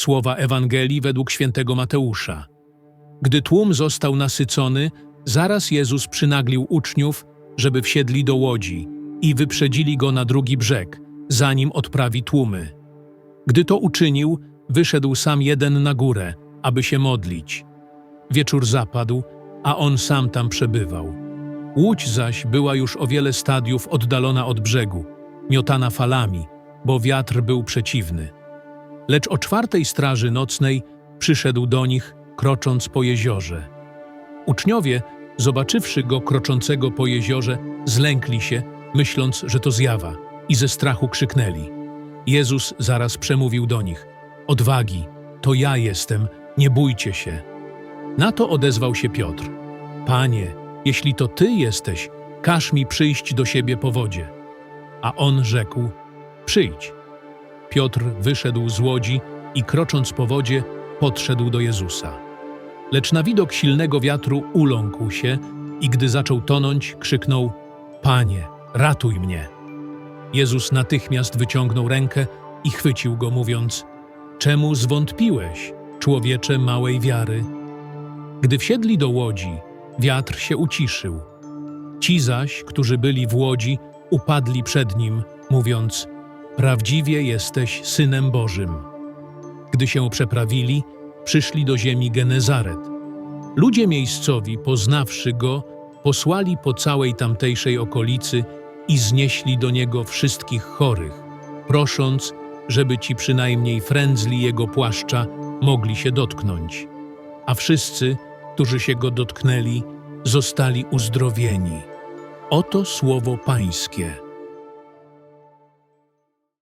Słowa Ewangelii według świętego Mateusza. Gdy tłum został nasycony, zaraz Jezus przynaglił uczniów, żeby wsiedli do łodzi i wyprzedzili go na drugi brzeg, zanim odprawi tłumy. Gdy to uczynił, wyszedł sam jeden na górę, aby się modlić. Wieczór zapadł, a on sam tam przebywał. Łódź zaś była już o wiele stadiów oddalona od brzegu, miotana falami, bo wiatr był przeciwny. Lecz o czwartej straży nocnej przyszedł do nich, krocząc po jeziorze. Uczniowie, zobaczywszy go kroczącego po jeziorze, zlękli się, myśląc, że to zjawa, i ze strachu krzyknęli. Jezus zaraz przemówił do nich: Odwagi, to ja jestem, nie bójcie się. Na to odezwał się Piotr: Panie, jeśli to ty jesteś, każ mi przyjść do siebie po wodzie. A on rzekł: Przyjdź. Piotr wyszedł z łodzi i krocząc po wodzie, podszedł do Jezusa. Lecz na widok silnego wiatru uląkł się i gdy zaczął tonąć, krzyknął: Panie, ratuj mnie. Jezus natychmiast wyciągnął rękę i chwycił go, mówiąc: Czemu zwątpiłeś, człowiecze małej wiary? Gdy wsiedli do łodzi, wiatr się uciszył. Ci zaś, którzy byli w łodzi, upadli przed nim, mówiąc: Prawdziwie jesteś synem Bożym. Gdy się przeprawili, przyszli do ziemi Genezaret. Ludzie miejscowi, poznawszy go, posłali po całej tamtejszej okolicy i znieśli do niego wszystkich chorych, prosząc, żeby ci przynajmniej frędzli jego płaszcza mogli się dotknąć. A wszyscy, którzy się go dotknęli, zostali uzdrowieni. Oto słowo Pańskie.